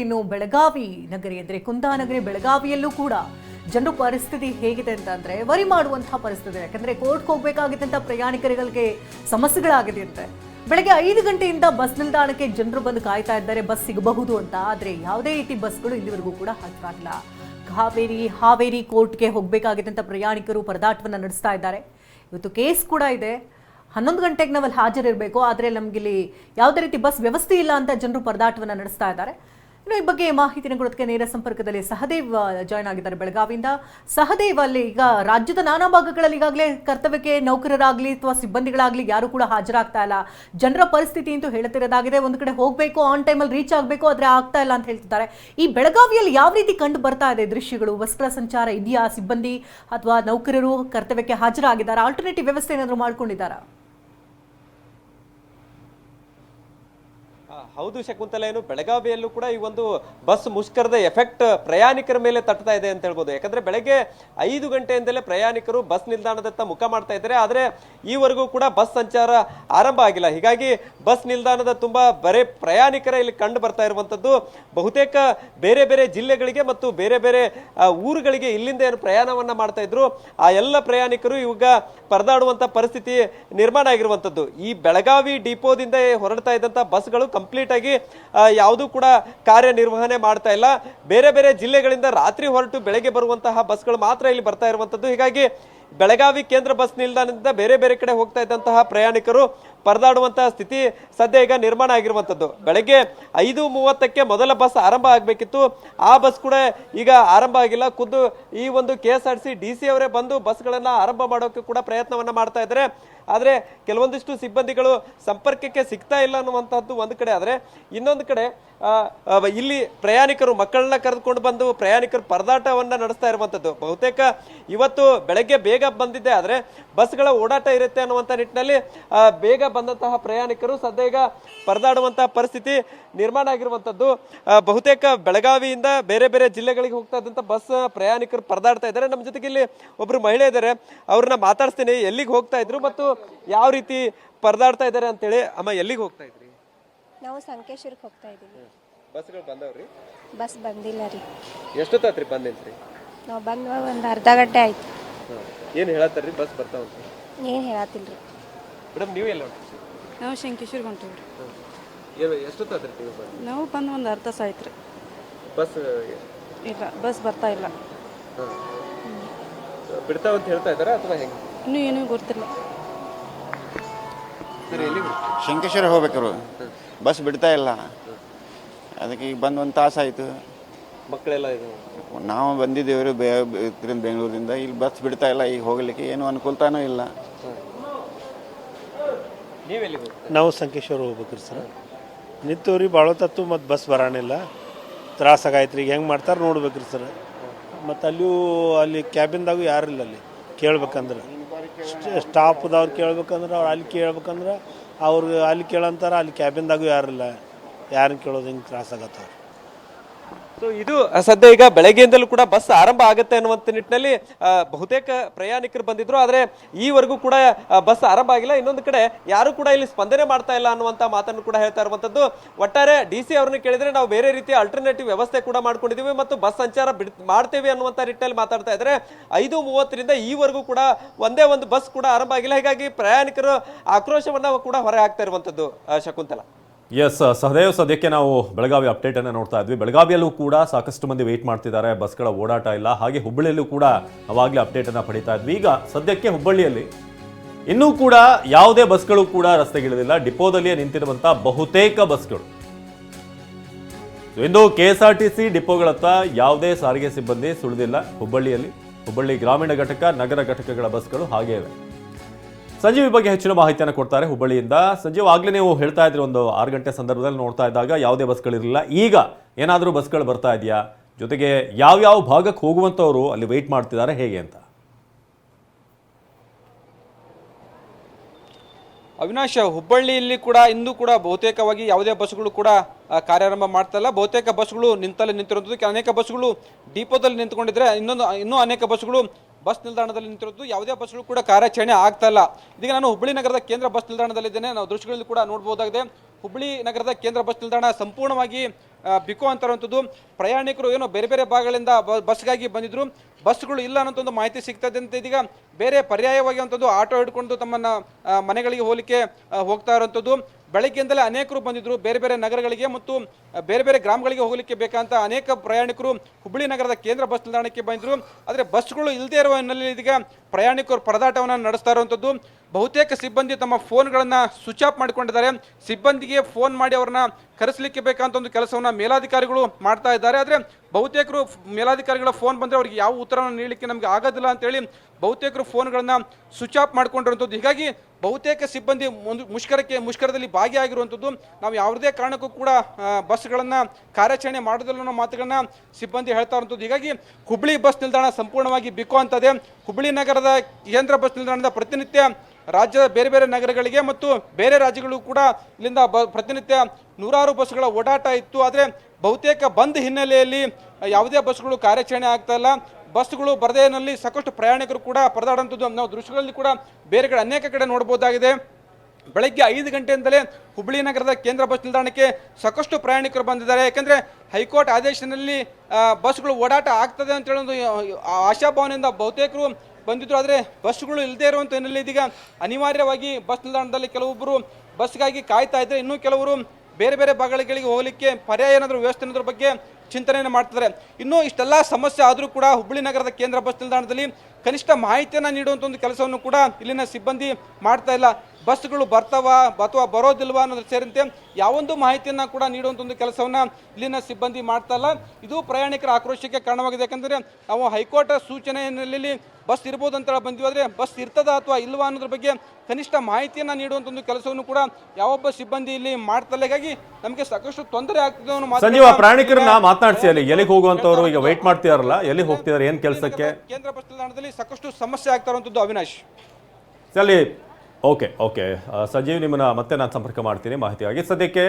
ಇನ್ನು ಬೆಳಗಾವಿ ನಗರಿ ಅಂದರೆ ಕುಂದಾನಗರಿ ಬೆಳಗಾವಿಯಲ್ಲೂ ಕೂಡ ಜನರ ಪರಿಸ್ಥಿತಿ ಹೇಗಿದೆ ಅಂತಂದ್ರೆ ವರಿ ಮಾಡುವಂತಹ ಪರಿಸ್ಥಿತಿ ಯಾಕಂದ್ರೆ ಕೋರ್ಟ್ಗೆ ಹೋಗ್ಬೇಕಾಗಿದ್ದಂಥ ಪ್ರಯಾಣಿಕರಿಗೆ ಸಮಸ್ಯೆಗಳಾಗಿದೆ ಅಂತೆ. ಬೆಳಗ್ಗೆ ಐದು ಗಂಟೆಯಿಂದ ಬಸ್ ನಿಲ್ದಾಣಕ್ಕೆ ಜನರು ಬಂದು ಕಾಯ್ತಾ ಇದ್ದಾರೆ. ಬಸ್ ಸಿಗಬಹುದು ಅಂತ. ಆದ್ರೆ ಯಾವುದೇ ರೀತಿ ಬಸ್ಗಳು ಇಲ್ಲಿವರೆಗೂ ಕೂಡ ಹಾಜರಾಗಿಲ್ಲ ಹಾವೇರಿ ಹಾವೇರಿ ಕೋರ್ಟ್ಗೆ ಹೋಗಬೇಕಾಗಿದ್ದಂಥ ಪ್ರಯಾಣಿಕರು ಪರದಾಟವನ್ನು ನಡೆಸ್ತಾ ಇದ್ದಾರೆ. ಇವತ್ತು ಕೇಸ್ ಕೂಡ ಇದೆ. ಹನ್ನೊಂದು ಗಂಟೆಗೆ ನಾವಲ್ಲಿ ಹಾಜರಿರಬೇಕು. ಆದರೆ ನಮಗಿಲ್ಲಿ ಯಾವುದೇ ರೀತಿ ಬಸ್ ವ್ಯವಸ್ಥೆ ಇಲ್ಲ ಅಂತ ಜನರು ಪರದಾಟವನ್ನು ನಡೆಸ್ತಾ ಇದ್ದಾರೆ. ಇನ್ನು ಈ ಬಗ್ಗೆ ಮಾಹಿತಿನ ಕೊಡೋದಕ್ಕೆ ನೇರ ಸಂಪರ್ಕದಲ್ಲಿ ಸಹದೇವ್ ಜಾಯ್ನ್ ಆಗಿದ್ದಾರೆ ಬೆಳಗಾವಿಯಿಂದ. ಸಹದೇವ್ ಅಲ್ಲಿ ಈಗ ರಾಜ್ಯದ ನಾನಾ ಭಾಗಗಳಲ್ಲಿ ಈಗಾಗಲೇ ಕರ್ತವ್ಯಕ್ಕೆ ನೌಕರರಾಗಲಿ ಅಥವಾ ಸಿಬ್ಬಂದಿಗಳಾಗಲಿ ಯಾರು ಕೂಡ ಹಾಜರಾಗ್ತಾ ಇಲ್ಲ. ಜನರ ಪರಿಸ್ಥಿತಿ ಅಂತೂ ಹೇಳ್ತಿರೋದಾಗಿದೆ ಒಂದು ಕಡೆ ಹೋಗಬೇಕು ಆನ್ ಟೈಮಲ್ಲಿ ರೀಚ್ ಆಗಬೇಕು, ಆದರೆ ಆಗ್ತಾ ಇಲ್ಲ ಅಂತ ಹೇಳ್ತಿದ್ದಾರೆ. ಈ ಬೆಳಗಾವಿಯಲ್ಲಿ ಯಾವ ರೀತಿ ಕಂಡು ಬರ್ತಾ ಇದೆ ದೃಶ್ಯಗಳು? ಬಸ್ಗಳ ಸಂಚಾರ ಇದೆಯಾ ಸಿಬ್ಬಂದಿ ಅಥವಾ ನೌಕರರು ಕರ್ತವ್ಯಕ್ಕೆ ಹಾಜರಾಗಿದ್ದಾರೆ? ಆಲ್ಟರ್ನೇಟಿವ್ ವ್ಯವಸ್ಥೆ ಏನಾದರೂ ಮಾಡ್ಕೊಂಡಿದ್ದಾರಾ? ಹೌದು ಶಕುಂತಲೆ ಏನು ಬೆಳಗಾವಿಯಲ್ಲೂ ಕೂಡ ಈ ಒಂದು ಬಸ್ ಮುಷ್ಕರದ ಎಫೆಕ್ಟ್ ಪ್ರಯಾಣಿಕರ ಮೇಲೆ ತಟ್ತಾ ಇದೆ ಅಂತ ಹೇಳ್ಬೋದು. ಯಾಕಂದ್ರೆ ಬೆಳಗ್ಗೆ ಐದು ಗಂಟೆಯಿಂದಲೇ ಪ್ರಯಾಣಿಕರು ಬಸ್ ನಿಲ್ದಾಣದತ್ತ ಮುಖ ಮಾಡ್ತಾ ಇದ್ದಾರೆ. ಆದ್ರೆ ಈವರೆಗೂ ಕೂಡ ಬಸ್ ಸಂಚಾರ ಆರಂಭ ಆಗಿಲ್ಲ. ಹೀಗಾಗಿ ಬಸ್ ನಿಲ್ದಾಣದ ತುಂಬಾ ಬರೇ ಪ್ರಯಾಣಿಕರ ಇಲ್ಲಿ ಕಂಡು ಬರ್ತಾ ಇರುವಂತದ್ದು. ಬಹುತೇಕ ಬೇರೆ ಬೇರೆ ಜಿಲ್ಲೆಗಳಿಗೆ ಮತ್ತು ಬೇರೆ ಬೇರೆ ಊರುಗಳಿಗೆ ಇಲ್ಲಿಂದ ಏನು ಪ್ರಯಾಣವನ್ನ ಮಾಡ್ತಾ ಇದ್ರು. ಆ ಎಲ್ಲ ಪ್ರಯಾಣಿಕರು ಇವಾಗ ಪರದಾಡುವಂತ ಪರಿಸ್ಥಿತಿ ನಿರ್ಮಾಣ ಆಗಿರುವಂತದ್ದು. ಈ ಬೆಳಗಾವಿ ಡಿಪೋದಿಂದ ಹೊರಡ್ತಾ ಇದ್ದಂತ ಬಸ್ಗಳು ಕಂಪ್ಲೀಟ್ ಆಗಿ ಯಾವುದೂ ಕೂಡ ಕಾರ್ಯನಿರ್ವಹಣೆ ಮಾಡ್ತಾ ಇಲ್ಲ. ಬೇರೆ ಬೇರೆ ಜಿಲ್ಲೆಗಳಿಂದ ರಾತ್ರಿ ಹೊರಟು ಬೆಳಗ್ಗೆ ಬರುವಂತಹ ಬಸ್ಗಳು ಮಾತ್ರ ಇಲ್ಲಿ ಬರ್ತಾ ಇರುವಂತದ್ದು ಹೀಗಾಗಿ ಬೆಳಗಾವಿ ಕೇಂದ್ರ ಬಸ್ ನಿಲ್ದಾಣದಿಂದ ಬೇರೆ ಬೇರೆ ಕಡೆ ಹೋಗ್ತಾ ಇದ್ದಂತಹ ಪ್ರಯಾಣಿಕರು ಪರದಾಡುವಂತಹ ಸ್ಥಿತಿ ಸದ್ಯ ಈಗ ನಿರ್ಮಾಣ ಆಗಿರುವಂತದ್ದು ಬೆಳಗ್ಗೆ ಐದು ಮೂವತ್ತಕ್ಕೆ ಮೊದಲ ಬಸ್ ಆರಂಭ ಆಗಬೇಕಿತ್ತು. ಆ ಬಸ್ ಕೂಡ ಈಗ ಆರಂಭ ಆಗಿಲ್ಲ. ಖುದ್ದು ಈ ಒಂದು K S R C D C ಅವರೇ ಬಂದು ಬಸ್ಗಳನ್ನು ಆರಂಭ ಮಾಡೋಕೆ ಕೂಡ ಪ್ರಯತ್ನವನ್ನ ಮಾಡ್ತಾ ಇದ್ದಾರೆ. ಆದ್ರೆ ಕೆಲವೊಂದಿಷ್ಟು ಸಿಬ್ಬಂದಿಗಳು ಸಂಪರ್ಕಕ್ಕೆ ಸಿಗ್ತಾ ಇಲ್ಲ ಅನ್ನುವಂಥದ್ದು ಒಂದು ಕಡೆ. ಆದರೆ ಇನ್ನೊಂದು ಕಡೆ ಇಲ್ಲಿ ಪ್ರಯಾಣಿಕರು, ಮಕ್ಕಳನ್ನ ಕರೆದುಕೊಂಡು ಬಂದು ಪ್ರಯಾಣಿಕರು ಪರದಾಟವನ್ನ ನಡೆಸ್ತಾ ಇರುವಂತದ್ದು ಬಹುತೇಕ ಇವತ್ತು ಬೆಳಗ್ಗೆ ಬೇಗ ಬಂದಿದ್ದೆ. ಆದರೆ ಬಸ್ಗಳ ಓಡಾಟ ಇರುತ್ತೆ ಅನ್ನುವಂಥ ನಿಟ್ಟಿನಲ್ಲಿ ಬೇಗ ಬಂದಂತಹ ಪ್ರಯಾಣಿಕರು ಸದ್ಯ ಈಗ ಪರದಾಡುವಂತಹ ಪರಿಸ್ಥಿತಿ ನಿರ್ಮಾಣ ಆಗಿರುವಂತದ್ದು. ಬಹುತೇಕ ಬೆಳಗಾವಿಯಿಂದ ಬೇರೆ ಬೇರೆ ಜಿಲ್ಲೆಗಳಿಗೆ ಹೋಗ್ತಾ ಇದ್ದಂತ ಬಸ್ ಪ್ರಯಾಣಿಕರು ಪರದಾಡ್ತಾ ಇದ್ದಾರೆ. ನಮ್ಮ ಜೊತೆಗೆ ಇಲ್ಲಿ ಒಬ್ರು ಮಹಿಳೆ ಇದ್ದಾರೆ. ಅವ್ರನ್ನ ಮಾತಾಡ್ತೀನಿ ಎಲ್ಲಿಗೆ ಹೋಗ್ತಾ ಇದ್ರು ಮತ್ತು ಯಾವ ರೀತಿ ಪರದಾಡ್ತಾ ಇದ್ದಾರೆ ಅಂತೇಳಿ ಅಮ್ಮ ಎಲ್ಲಿಗೆ ಹೋಗ್ತಾ ಇದ್ರಿ? ನಾವು ಸಂಕೇಶ್ವರಕ್ಕೆ ಹೋಗ್ತಾ ಇದ್ದೀವಿ. ಬಸ್ಗಳು ಬಂದವ್ರಿ? ಬಸ್ ಬಂದಿಲ್ಲ ರೀ. ಎಷ್ಟೊತ್ತಾತ್ರಿ ಬಂದಿಲ್ರಿ ನಾವು ಬಂದ್ವಾಗ ಒಂದು ಅರ್ಧ ಗಂಟೆ ಆಯ್ತು. ಏನು ಹೇಳತ್ತಾರ್ರಿ ಬಸ್ ಬರ್ತಾವಂತ ಏನು ಹೇಳತ್ತಿಲ್ಲ ರೀ ಮೇಡಮ್ ನೀವು ಎಲ್ಲ ನಾವು ಶಂಕೇಶ್ವರ್ ಹೊಂಟೀವಿ ರೀ ಎಷ್ಟೊತ್ತಾದ್ರಿ ನೀವು ಬಂದು ನಾವು ಬಂದು ಒಂದು ಅರ್ಧ ತಾಸು ಆಯ್ತು ರೀ ಬಸ್ ಇಲ್ಲ ಬಸ್ ಬರ್ತಾ ಇಲ್ಲ. ಬಿಡ್ತಾವಂತ ಹೇಳ್ತಾ ಇದ್ದಾರೆ ಅಥವಾ ಹೆಂಗೆ? ಇನ್ನೂ ಏನೂ ಗೊತ್ತಿಲ್ಲ. ಸರಿ ಎಲ್ಲಿ ಶಂಕೇಶ್ವರ ಹೋಗ್ಬೇಕು ಬಸ್ ಬಿಡ್ತಾ ಇಲ್ಲ. ಅದಕ್ಕೆ ಈಗ ಬಂದು ಒಂದು ತಾಸು ಆಯಿತು. ಮಕ್ಕಳೆಲ್ಲ ಇದು? ನಾವು ಬಂದಿದ್ದೇವೆ ಬೇ ಇದರಿಂದ ಬೆಂಗಳೂರಿಂದ. ಇಲ್ಲಿ ಬಸ್ ಬಿಡ್ತಾ ಇಲ್ಲ ಈಗ ಹೋಗಲಿಕ್ಕೆ ಏನು ಅನುಕೂಲತಾನೂ ಇಲ್ಲ. ನೀವೆಲ್ಲಿ ನಾವು ಸಂಕೇಶ್ವರ ಹೋಗ್ಬೇಕ್ರಿ ಸರ್. ಭಾಳ ತತ್ತು ಮತ್ತು ಬಸ್ ಬರಾಣಿಲ್ಲ ತ್ರಾಸ ಆಗೈತ್ರಿ ಈಗ ಹೆಂಗೆ ಮಾಡ್ತಾರೆ ನೋಡ್ಬೇಕ್ರಿ ಸರ್. ಮತ್ತು ಅಲ್ಲಿಯೂ ಅಲ್ಲಿ ಕ್ಯಾಬಿನ್ದಾಗೂ ಯಾರು ಇಲ್ಲ ಅಲ್ಲಿ, ಕೇಳ್ಬೇಕಂದ್ರೆ. ಸ್ಟಾಫ್ದವ್ರು ಕೇಳ್ಬೇಕಂದ್ರೆ, ಅವ್ರು ಅಲ್ಲಿ ಕೇಳ್ಬೇಕಂದ್ರೆ ಅವ್ರಿಗೆ ಅಲ್ಲಿ ಕೇಳಂತಾರೆ, ಅಲ್ಲಿ ಕ್ಯಾಬಿನ್ದಾಗೂ ಯಾರಿಲ್ಲ ಯಾರನ್ನ ಕೇಳೋದು ಹಿಂಗೆ ತ್ರಾಸ ಆಗತ್ತವ್ರು. ಸೊ ಇದು ಸದ್ಯ ಈಗ ಬೆಳಗ್ಗೆಯಿಂದಲೂ ಕೂಡ ಬಸ್ ಆರಂಭ ಆಗುತ್ತೆ ಅನ್ನುವಂಥ ನಿಟ್ಟಿನಲ್ಲಿ ಬಹುತೇಕ ಪ್ರಯಾಣಿಕರು ಬಂದಿದ್ರು. ಆದರೆ, ಈವರೆಗೂ ಕೂಡ ಬಸ್ ಆರಂಭ ಆಗಿಲ್ಲ. ಇನ್ನೊಂದು ಕಡೆ, ಯಾರು ಕೂಡ ಇಲ್ಲಿ ಸ್ಪಂದನೆ ಮಾಡ್ತಾ ಇಲ್ಲ ಅನ್ನುವಂಥ ಮಾತನ್ನು ಕೂಡ ಹೇಳ್ತಾ ಇರುವಂಥದ್ದು ಒಟ್ಟಾರೆ, ಡಿ ಸಿ ಅವ್ರನ್ನ ಕೇಳಿದ್ರೆ ನಾವು ಬೇರೆ ರೀತಿಯ ಅಲ್ಟರ್ನೇಟಿವ್ ವ್ಯವಸ್ಥೆ ಕೂಡ ಮಾಡ್ಕೊಂಡಿದ್ದೀವಿ ಮತ್ತು ಬಸ್ ಸಂಚಾರ ಬಿಡ್, ಮಾಡ್ತೇವೆ ಅನ್ನುವಂಥ ನಿಟ್ಟಿನಲ್ಲಿ ಮಾತಾಡ್ತಾ ಇದ್ದಾರೆ. ಐದು ಮೂವತ್ತರಿಂದ ಈವರೆಗೂ ಕೂಡ ಒಂದೇ ಒಂದು ಬಸ್ ಕೂಡ ಆರಂಭ ಆಗಿಲ್ಲ. ಹೀಗಾಗಿ ಪ್ರಯಾಣಿಕರು ಆಕ್ರೋಶವನ್ನ ಕೂಡ ಹೊರ ಹಾಕ್ತಾ ಇರುವಂಥದ್ದು ಶಕುಂತಲ. ಎಸ್ ಸಹದೇವ್, ಸದ್ಯಕ್ಕೆ ನಾವು ಬೆಳಗಾವಿ ಅಪ್ಡೇಟ್ ಅನ್ನು ನೋಡ್ತಾ ಇದ್ವಿ. ಬೆಳಗಾವಿಯಲ್ಲೂ ಕೂಡ ಸಾಕಷ್ಟು ಮಂದಿ ವೆಯ್ಟ್ ಮಾಡ್ತಿದ್ದಾರೆ. ಬಸ್ಗಳ ಓಡಾಟ ಇಲ್ಲ. ಹಾಗೆ ಹುಬ್ಬಳ್ಳಿಯಲ್ಲೂ ಕೂಡ ಅವಾಗಲೇ ಅಪ್ಡೇಟ್ ಅನ್ನ ಪಡಿತಾ ಇದ್ವಿ. ಈಗ ಸದ್ಯಕ್ಕೆ ಹುಬ್ಬಳ್ಳಿಯಲ್ಲಿ ಇನ್ನೂ ಕೂಡ ಯಾವುದೇ ಬಸ್ಗಳು ಕೂಡ ರಸ್ತೆಗಿಳಿದಿಲ್ಲ ಡಿಪೋದಲ್ಲಿಯೇ ನಿಂತಿರುವಂಥ ಬಹುತೇಕ ಬಸ್ಗಳು. ಇಂದು K S R T C ಡಿಪೋಗಳತ್ತ ಯಾವುದೇ ಸಾರಿಗೆ ಸಿಬ್ಬಂದಿ ಸುಳಿದಿಲ್ಲ. ಹುಬ್ಬಳ್ಳಿಯಲ್ಲಿ ಹುಬ್ಬಳ್ಳಿ ಗ್ರಾಮೀಣ ಘಟಕ, ನಗರ ಘಟಕಗಳ ಬಸ್ಗಳು ಹಾಗೇ ಇವೆ. ಸಂಜೀವ್ ಬಗ್ಗೆ ಹೆಚ್ಚಿನ ಮಾಹಿತಿಯನ್ನು ಕೊಡ್ತಾರೆ ಹುಬ್ಬಳ್ಳಿಯಿಂದ. ಸಂಜೀವ್, ಆಗಲೇ ನೀವು ಹೇಳ್ತಾ ಇದ್ರಿ ಒಂದು ಆರು ಗಂಟೆ ಸಂದರ್ಭದಲ್ಲಿ ನೋಡ್ತಾ ಇದ್ದಾಗ ಯಾವುದೇ ಬಸ್ಗಳಿರಲಿಲ್ಲ. ಈಗ ಏನಾದರೂ ಬಸ್ಗಳು ಬರ್ತಾ ಇದೆಯಾ? ಜೊತೆಗೆ ಯಾವ್ಯಾವ ಭಾಗಕ್ಕೆ ಹೋಗುವಂಥವರು ಅಲ್ಲಿ ವೆಯ್ಟ್ ಮಾಡ್ತಿದ್ದಾರೆ ಹೇಗೆ ಅಂತ? ಅವಿನಾಶ್, ಹುಬ್ಬಳ್ಳಿಯಲ್ಲಿ ಕೂಡ, ಇಂದು ಕೂಡ ಬಹುತೇಕವಾಗಿ ಯಾವುದೇ ಬಸ್ಗಳು ಕೂಡ ಕಾರ್ಯಾರಂಭ ಮಾಡ್ತಾ ಇಲ್ಲ. ಬಹುತೇಕ ಬಸ್ಗಳು ನಿಂತಲ್ಲಿ ನಿಂತಿರುವಂಥದ್ದು. ಅನೇಕ ಬಸ್ಗಳು ಡಿಪೋದಲ್ಲಿ ನಿಂತ್ಕೊಂಡಿದ್ರೆ ಇನ್ನೊಂದು, ಇನ್ನೂ ಅನೇಕ ಬಸ್ಗಳು ಬಸ್ ನಿಲ್ದಾಣದಲ್ಲಿ ನಿಂತಿರೋದು, ಯಾವುದೇ ಬಸ್ಗಳು ಕೂಡ ಕಾರ್ಯಾಚರಣೆ ಆಗ್ತಾ ಇಲ್ಲ. ಇದೀಗ ನಾನು ಹುಬ್ಬಳ್ಳಿ ನಗರದ ಕೇಂದ್ರ ಬಸ್ ನಿಲ್ದಾಣದಲ್ಲಿದ್ದೇನೆ. ನಾವು ದೃಶ್ಯಗಳಲ್ಲಿ ಕೂಡ ನೋಡಬಹುದಾಗಿದೆ ಹುಬ್ಬಳ್ಳಿ ನಗರದ ಕೇಂದ್ರ ಬಸ್ ನಿಲ್ದಾಣ ಸಂಪೂರ್ಣವಾಗಿ ಬಿಕೋ ಅಂತಾರಂಥದ್ದು ಪ್ರಯಾಣಿಕರು ಏನೋ ಬೇರೆ ಬೇರೆ ಭಾಗಗಳಿಂದ ಬಸ್ಗಾಗಿ ಬಂದಿದ್ರು. ಬಸ್ಗಳು ಇಲ್ಲ ಅನ್ನೋಂಥ ಒಂದು ಮಾಹಿತಿ ಸಿಗ್ತದೆ ಅಂತ ಇದೀಗ ಬೇರೆ ಪರ್ಯಾಯವಾಗಿ ಅಂಥದ್ದು ಆಟೋ ಹಿಡ್ಕೊಂಡು ತಮ್ಮನ್ನ ಮನೆಗಳಿಗೆ ಹೋಲಿಕೆ ಹೋಗ್ತಾ ಇರುವಂಥದ್ದು. ಬೆಳಗ್ಗೆಯಿಂದಲೇ ಅನೇಕರು ಬಂದಿದ್ರು ಬೇರೆ ಬೇರೆ ನಗರಗಳಿಗೆ ಮತ್ತು ಬೇರೆ ಬೇರೆ ಗ್ರಾಮಗಳಿಗೆ ಹೋಗಲಿಕ್ಕೆ ಬೇಕಂತ ಅನೇಕ ಪ್ರಯಾಣಿಕರು ಹುಬ್ಬಳ್ಳಿ ನಗರದ ಕೇಂದ್ರ ಬಸ್ ನಿಲ್ದಾಣಕ್ಕೆ ಬಂದಿದ್ರು. ಆದರೆ ಬಸ್ಗಳು ಇಲ್ಲದೇ ಇರುವ ಹಿನ್ನೆಲೆಯಲ್ಲಿ ಇದೀಗ ಪ್ರಯಾಣಿಕರು ಪರದಾಟವನ್ನು ನಡೆಸ್ತಾ ಇರುವಂಥದ್ದು. ಬಹುತೇಕ ಸಿಬ್ಬಂದಿ ತಮ್ಮ ಫೋನ್ಗಳನ್ನು ಸ್ವಿಚ್ ಆಫ್ ಮಾಡಿಕೊಂಡಿದ್ದಾರೆ. ಸಿಬ್ಬಂದಿಗೆ ಫೋನ್ ಮಾಡಿ ಅವ್ರನ್ನ ಕರೆಸಲಿಕ್ಕೆ ಬೇಕಂತ ಒಂದು ಕೆಲಸವನ್ನ ಮೇಲಾಧಿಕಾರಿಗಳು ಮಾಡ್ತಾ ಇದ್ದಾರೆ. ಆದರೆ ಬಹುತೇಕರು ಮೇಲಾಧಿಕಾರಿಗಳ ಫೋನ್ ಬಂದರೆ ಅವ್ರಿಗೆ ಯಾವ ಉತ್ತರವನ್ನು ನೀಡಲಿಕ್ಕೆ ನಮಗೆ ಆಗೋದಿಲ್ಲ ಅಂತೇಳಿ ಬಹುತೇಕರು ಫೋನ್ಗಳನ್ನು ಸ್ವಿಚ್ ಆಫ್ ಮಾಡ್ಕೊಂಡಿರುವಂತದ್ದು. ಹೀಗಾಗಿ ಬಹುತೇಕ ಸಿಬ್ಬಂದಿ ಒಂದು ಮುಷ್ಕರಕ್ಕೆ ಮುಷ್ಕರದಲ್ಲಿ ಭಾಗಿಯಾಗಿರುವಂಥದ್ದು ನಾವು ಯಾವುದೇ ಕಾರಣಕ್ಕೂ ಕೂಡ ಬಸ್ಗಳನ್ನು ಕಾರ್ಯಾಚರಣೆ ಮಾಡೋದಿಲ್ಲ ಅನ್ನೋ ಮಾತುಗಳನ್ನ ಸಿಬ್ಬಂದಿ ಹೇಳ್ತಾ ಇರುವಂಥದ್ದು ಹೀಗಾಗಿ ಹುಬ್ಳಿ ಬಸ್ ನಿಲ್ದಾಣ ಸಂಪೂರ್ಣವಾಗಿ ಬಿಕೋ ಅಂತದೆ. ಹುಬ್ಳಿ ನಗರದ ಕೇಂದ್ರ ಬಸ್ ನಿಲ್ದಾಣದ ಪ್ರತಿನಿತ್ಯ ರಾಜ್ಯದ ಬೇರೆ ಬೇರೆ ನಗರಗಳಿಗೆ ಮತ್ತು ಬೇರೆ ರಾಜ್ಯಗಳು ಕೂಡ ಇಲ್ಲಿಂದ ಬ ಪ್ರತಿನಿತ್ಯ ನೂರಾರು ಬಸ್ಗಳ ಓಡಾಟ ಇತ್ತು. ಆದರೆ ಬಹುತೇಕ ಬಂದ್ ಹಿನ್ನೆಲೆಯಲ್ಲಿ ಯಾವುದೇ ಬಸ್ಗಳು ಕಾರ್ಯಾಚರಣೆ ಆಗ್ತಾ ಇಲ್ಲ. ಬಸ್ಗಳು ಬರದೇನಲ್ಲಿ ಸಾಕಷ್ಟು ಪ್ರಯಾಣಿಕರು ಕೂಡ ಪರದಾಡುವಂಥದ್ದು ನಾವು ದೃಶ್ಯಗಳಲ್ಲಿ ಕೂಡ ಬೇರೆ ಕಡೆ, ಅನೇಕ ಕಡೆ ನೋಡ್ಬೋದಾಗಿದೆ ಬೆಳಗ್ಗೆ ಐದು ಗಂಟೆಯಿಂದಲೇ ಹುಬ್ಬಳ್ಳಿ ನಗರದ ಕೇಂದ್ರ ಬಸ್ ನಿಲ್ದಾಣಕ್ಕೆ ಸಾಕಷ್ಟು ಪ್ರಯಾಣಿಕರು ಬಂದಿದ್ದಾರೆ. ಯಾಕಂದ್ರೆ ಹೈಕೋರ್ಟ್ ಆದೇಶದಲ್ಲಿ ಬಸ್ಗಳು ಓಡಾಟ ಆಗ್ತದೆ ಅಂತ ಹೇಳೋ ಒಂದು ಆಶಾಭಾವನೆಯಿಂದ ಬಹುತೇಕರು ಬಂದಿದ್ರು. ಆದರೆ ಬಸ್ಗಳು ಇಲ್ಲದೇ ಇರುವಂಥ ಹಿನ್ನೆಲೆ ಇದೀಗ ಅನಿವಾರ್ಯವಾಗಿ ಬಸ್ ನಿಲ್ದಾಣದಲ್ಲಿ ಕೆಲವೊಬ್ಬರು ಬಸ್ಗಾಗಿ ಕಾಯ್ತಾ ಇದ್ದರೆ ಇನ್ನೂ ಕೆಲವರು ಬೇರೆ ಬೇರೆ ಭಾಗಗಳಿಗೆ ಹೋಗಲಿಕ್ಕೆ ಪರ್ಯಾಯ ಏನಾದರೂ ವ್ಯವಸ್ಥೆ ಅನ್ನೋದ್ರ ಬಗ್ಗೆ ಚಿಂತನೆಯನ್ನು ಮಾಡ್ತಿದ್ದಾರೆ. ಇನ್ನೂ ಇಷ್ಟೆಲ್ಲ ಸಮಸ್ಯೆ ಆದರೂ ಕೂಡ ಹುಬ್ಬಳ್ಳಿ ನಗರದ ಕೇಂದ್ರ ಬಸ್ ನಿಲ್ದಾಣದಲ್ಲಿ ಕನಿಷ್ಠ ಮಾಹಿತಿಯನ್ನು ನೀಡುವಂಥ ಒಂದು ಕೆಲಸವನ್ನು ಕೂಡ ಇಲ್ಲಿನ ಸಿಬ್ಬಂದಿ ಮಾಡ್ತಾ ಇಲ್ಲ. ಬಸ್ಗಳು ಬರ್ತಾವ ಅಥವಾ ಬರೋದಿಲ್ವಾ ಅನ್ನೋದ್ರ ಸೇರಿದಂತೆ ಯಾವೊಂದು ಮಾಹಿತಿಯನ್ನ ಕೂಡ ನೀಡುವಂಥ ಒಂದು ಕೆಲಸವನ್ನ ಇಲ್ಲಿನ ಸಿಬ್ಬಂದಿ ಮಾಡ್ತಾ ಇಲ್ಲ. ಇದು ಪ್ರಯಾಣಿಕರ ಆಕ್ರೋಶಕ್ಕೆ ಕಾರಣವಾಗಿದೆ. ಯಾಕಂದ್ರೆ ನಾವು ಹೈಕೋರ್ಟ್ ಸೂಚನೆ ಹಿನ್ನೆಲೆಯಲ್ಲಿ ಬಸ್ ಇರ್ಬೋದು ಅಂತ ಬಂದಿವಿ. ಆದರೆ ಬಸ್ ಇರ್ತದ ಅಥವಾ ಇಲ್ವಾ ಅನ್ನೋದ್ರ ಬಗ್ಗೆ ಕನಿಷ್ಠ ಮಾಹಿತಿಯನ್ನ ನೀಡುವಂಥ ಒಂದು ಕೆಲಸವನ್ನು ಕೂಡ ಯಾವೊಬ್ಬ ಸಿಬ್ಬಂದಿ ಇಲ್ಲಿ ಮಾಡ್ತಲ್ಲ ಹೀಗಾಗಿ ನಮಗೆ ಸಾಕಷ್ಟು ತೊಂದರೆ ಆಗ್ತಿದೆ ಸಂಜೀವ ಪ್ರಯಾಣಿಕರನ್ನ ಮಾತನಾಡಿಸಿ ಅಲ್ಲಿ. ಎಲ್ಲಿಗೆ ಹೋಗುವಂತವ್ರು? ಈಗ ವೇಟ್ ಮಾಡ್ತಿದಾರಲ್ಲ. ಎಲ್ಲಿಗೆ ಹೋಗ್ತಿದಾರೆ? ಏನ್ ಕೆಲಸಕ್ಕೆ? ಕೇಂದ್ರ ಬಸ್ ನಿಲ್ದಾಣದಲ್ಲಿ ಸಾಕಷ್ಟು ಸಮಸ್ಯೆ ಆಗ್ತಾ ಇರುವಂತದ್ದು ಅವಿನಾಶ್. ಅಲ್ಲಿ ಓಕೆ ಓಕೆ ಸಂಜೀವ್ ನಿಮ್ಮನ್ನ ಮತ್ತೆ ನಾನು ಸಂಪರ್ಕ ಮಾಡ್ತೀನಿ ಮಾಹಿತಿಯಾಗಿ ಸದ್ಯಕ್ಕೆ